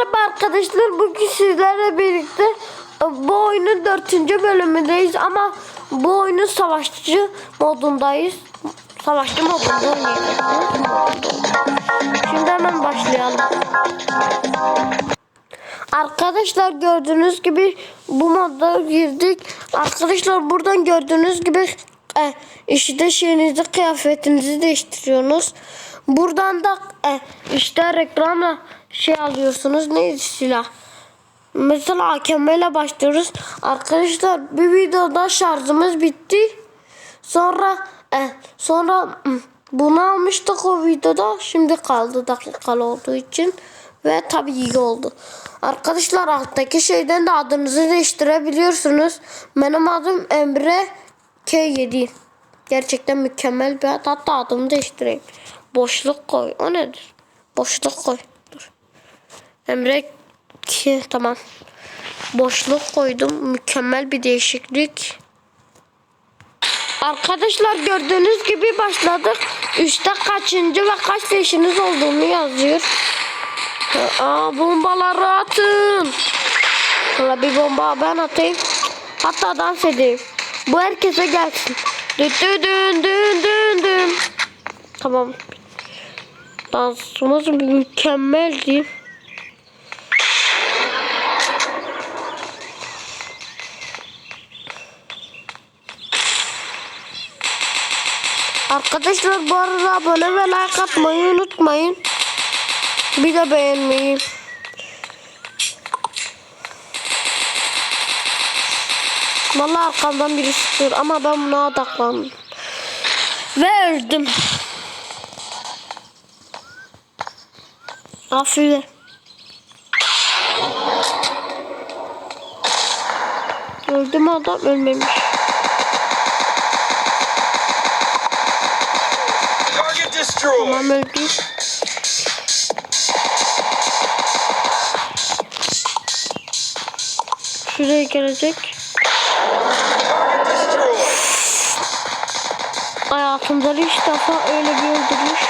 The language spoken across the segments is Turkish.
Merhaba arkadaşlar. Bugün sizlerle birlikte e, bu oyunun dördüncü bölümündeyiz ama bu oyunun savaşçı modundayız. Savaşçı modunda. Şimdi hemen başlayalım. Arkadaşlar gördüğünüz gibi bu modda girdik. Arkadaşlar buradan gördüğünüz gibi e, işte şeyinizi kıyafetinizi değiştiriyorsunuz. Buradan da e, işte reklamla şey alıyorsunuz. Neydi silah? Mesela AKM ile başlıyoruz. Arkadaşlar bir videoda şarjımız bitti. Sonra e, sonra bunu almıştık o videoda. Şimdi kaldı dakikalı olduğu için. Ve tabii iyi oldu. Arkadaşlar alttaki şeyden de adınızı değiştirebiliyorsunuz. Benim adım Emre K7. Gerçekten mükemmel bir ad. Hatta adımı değiştireyim. Boşluk koy. O nedir? Boşluk koy. Dur. Emre K. Tamam. Boşluk koydum. Mükemmel bir değişiklik. Arkadaşlar gördüğünüz gibi başladık. Üstte kaçıncı ve kaç yaşınız olduğunu yazıyor. Aa, bombaları atın. Şöyle bir bomba ben atayım. Hatta dans edeyim. Bu herkese gelsin. Dün dün dün dün dün. Tamam. Dansımız mükemmeldi. Arkadaşlar bu arada abone ve like atmayı unutmayın. Bir de beğenmeyi. Vallahi arkamdan biri sıkıyor ama ben buna odaklandım. Ve öldüm. Aferin. Öldüm adam ölmemiş. Tamam öldü. Şuraya gelecek. Hayatımda ilk defa öyle bir öldürüş.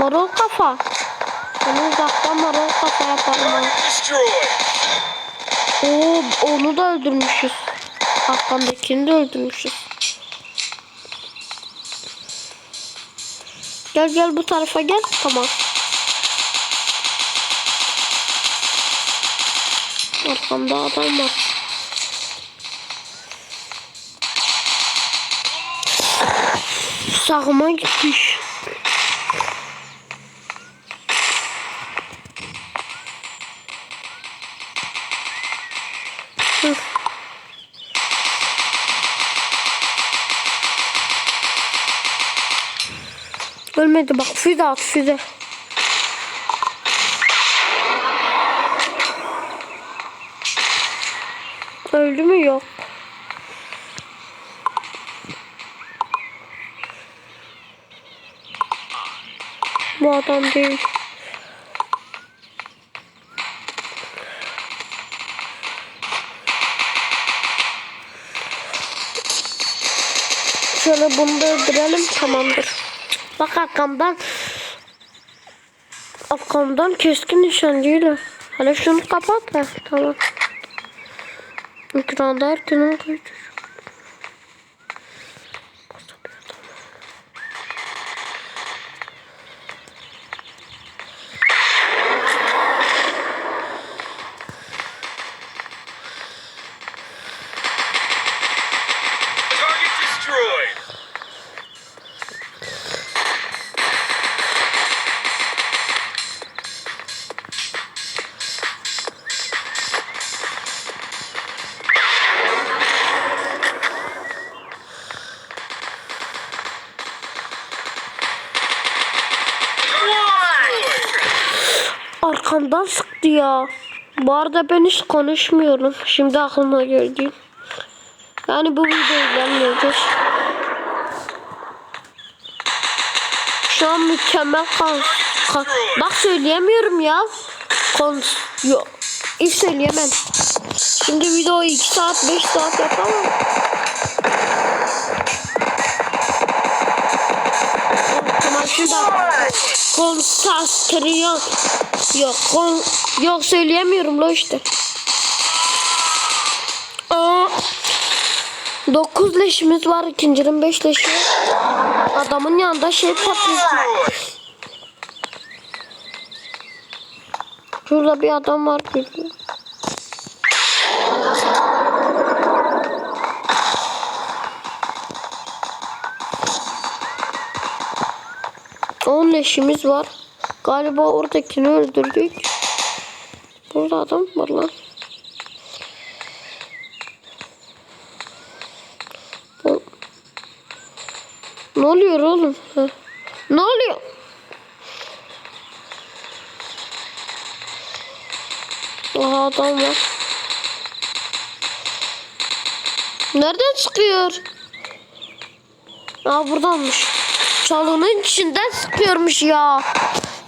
Marul kafa. Onu uzaktan marul kafa yaparım. Oo, onu da öldürmüşüz. Arkamdakini de öldürmüşüz. Gel gel bu tarafa gel. Tamam. Arkamda adam var. Sağıma gitmiş. Ölmedi bak füze at füze. Öldü mü yok. Bu adam değil. Şöyle bunu da öldürelim tamamdır. Bak arkamdan arkamdan keskin nişancıyla. Hele şunu kapat da tamam. Ekranda herkesin kaçıyor. Arkamdan sıktı ya. Bu arada ben hiç konuşmuyorum. Şimdi aklıma geldi. Yani bu videoyu gelmeyeceğiz. Şu an mükemmel kan. kan- Bak söyleyemiyorum ya. Kon yok. Hiç söyleyemem. Şimdi videoyu 2 saat 5 saat yapamam. Tamam Karşında konsantriyon yok kon yok söyleyemiyorum lo işte. Aa, 9 leşimiz var ikincinin 5 leşi. Adamın yanında şey. Destroyed. Şurada bir adam var geliyor. On leşimiz var. Galiba oradakini öldürdük. Burada adam var lan. Ne oluyor oğlum? Ha. Ne oluyor? Aha adam var. Nereden çıkıyor? Aa buradanmış. Çalının içinden sıkıyormuş ya.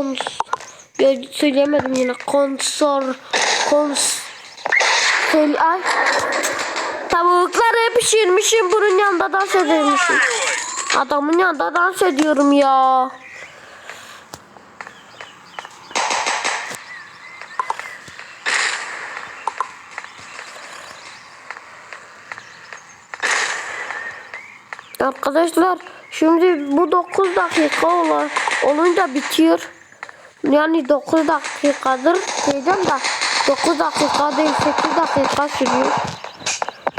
kons... Ya söylemedim yine. Konsor... Kons... Söyle... Ay. Tavukları pişirmişim. Bunun yanında dans. Destroyed. Adamın yanında dans ediyorum ya. Arkadaşlar şimdi bu 9 dakika ola, olunca bitiyor. Yani 9 dakikadır diyeceğim de 9 dakika değil 8 dakika sürüyor.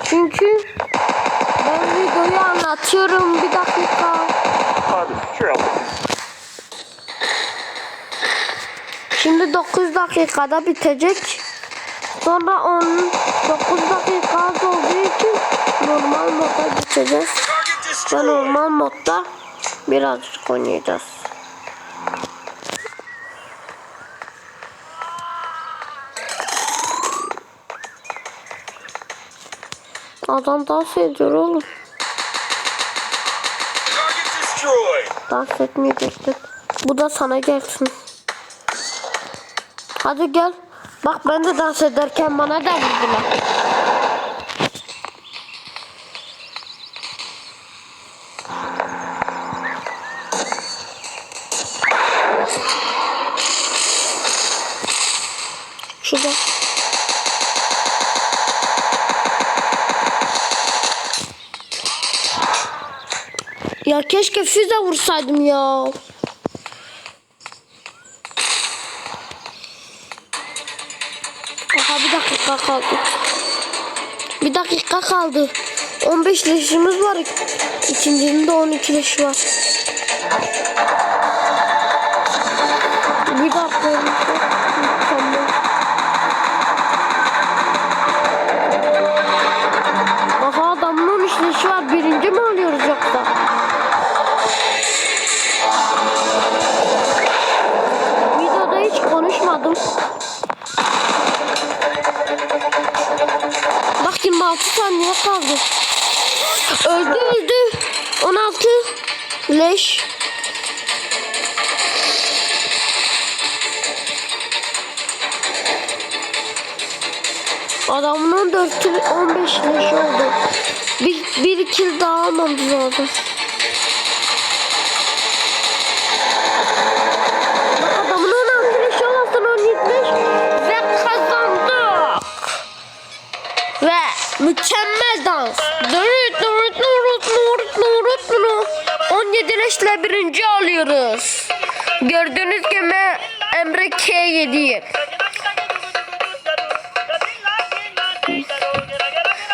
Çünkü ben videoyu anlatıyorum bir dakika. Şimdi 9 dakikada bitecek. Sonra 10 9 dakika olduğu için normal moda geçeceğiz. Ve normal modda birazcık oynayacağız. Adam dans ediyor oğlum. Dans etmeyecektin. Bu da sana gelsin. Hadi gel. Bak ben de dans ederken bana da vurdular. Şurada. Ya keşke füze vursaydım ya. Aha bir dakika kaldı. Bir dakika kaldı. 15 leşimiz var. İkincinin de 12 leşi var. Bir dakika kaldı. Öldü öldü. 16 leş. Adamın 14 15 leş oldu. Bir, bir kill daha almamız lazım. Bak adamın 16 leşi olasın 17 leş. Ve kazandık. Ve mükemmel dans. Dürüt dürüt nurut nurut nurut nurut. 17 leşle birinci alıyoruz. Gördüğünüz gibi Emre K7'yi.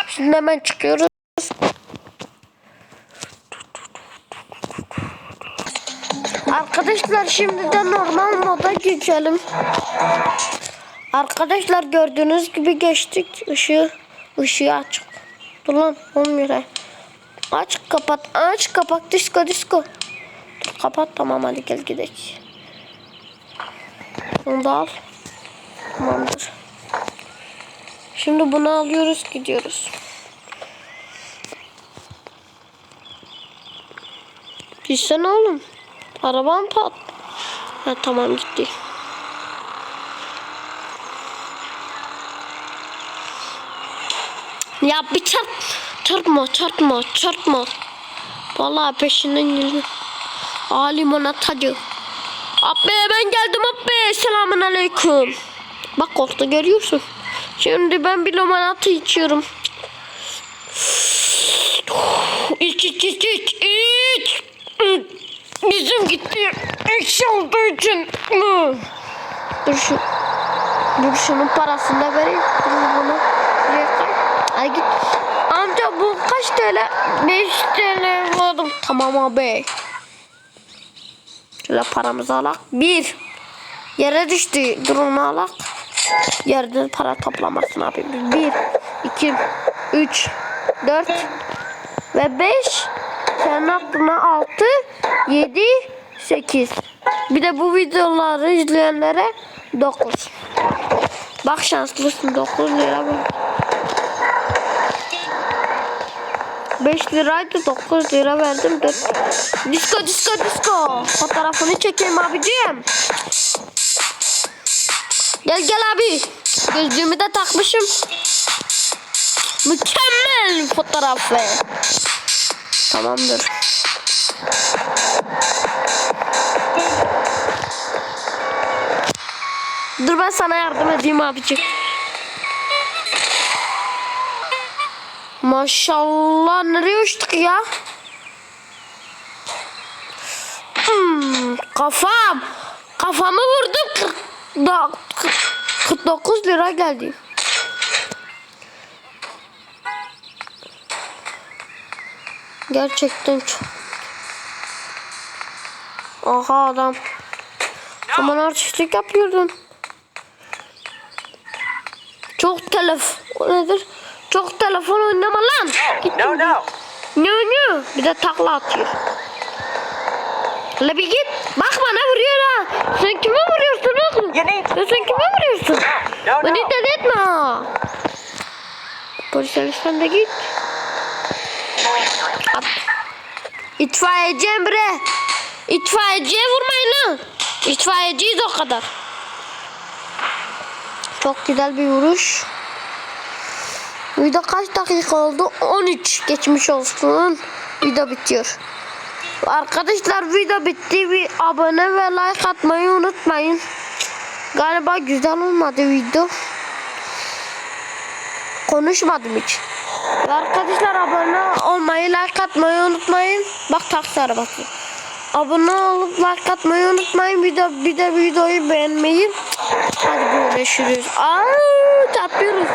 Şimdi hemen çıkıyoruz. Arkadaşlar şimdi de normal moda geçelim. Arkadaşlar gördüğünüz gibi geçtik. Işığı, ışığı açık. Dur lan olmuyor. he. Aç kapat aç kapat disco disco. Dur kapat tamam hadi gel gidelim. Bunu da al. Tamamdır. Şimdi bunu alıyoruz gidiyoruz. Gitsene oğlum. Arabam pat. Ha tamam gitti. Ya bir çarp. Çarpma çarpma çarpma. Vallahi peşinden geliyor. Aa limonatacı. Abi ben geldim abi. Selamun aleyküm. Bak korktu görüyorsun. Şimdi ben bir limonata içiyorum. İç iç iç iç iç. Bizim gitti. Ekşi olduğu için. Dur şu. Dur şunun parasını da vereyim. Dur bunu. Şuraya koy. Ay git. Amca bu kaç TL? 5 TL verdim. Tamam abi. Şöyle paramızı alak. Bir. Yere düştü. Durunu alak. Yerden para toplamasın abi. Bir, iki, üç, dört ve beş. Senin aklına altı, yedi, sekiz. Bir de bu videoları izleyenlere dokuz. Bak şanslısın dokuz lira bak. 5 liraydı 9 lira verdim 4. Disco disco disco. Fotoğrafını çekeyim abicim. Gel gel abi. Gözlüğümü de takmışım. Mükemmel fotoğrafı. Tamamdır. Dur ben sana yardım edeyim abicim. Maşallah nereye uçtuk ya? Hmm, kafam. Kafamı vurdum. 40, da- 49 lira geldi. Gerçekten çok. Aha adam. Aman artistlik yapıyordun. Çok telef. O nedir? Çok telefon oynama lan. Git No, no. ne ne? Bir de takla atıyor. La bir git. Bak bana vuruyor ha. Sen kime vuruyorsun oğlum? Sen kime vuruyorsun? No, no. Beni deli etme ha. Polis sen de git. At. İtfaiyeci Emre. İtfaiyeciye vurmayın ha. İtfaiyeciyiz o kadar. Çok güzel bir vuruş. Video kaç dakika oldu? 13 geçmiş olsun. Video bitiyor. Arkadaşlar video bitti. Bir abone ve like atmayı unutmayın. Galiba güzel olmadı video. Konuşmadım hiç. Arkadaşlar abone olmayı, like atmayı unutmayın. Bak taksi arabası. Abone olup like atmayı unutmayın. Bir de, bir de videoyu beğenmeyi. Hadi görüşürüz. Aa, çarpıyoruz.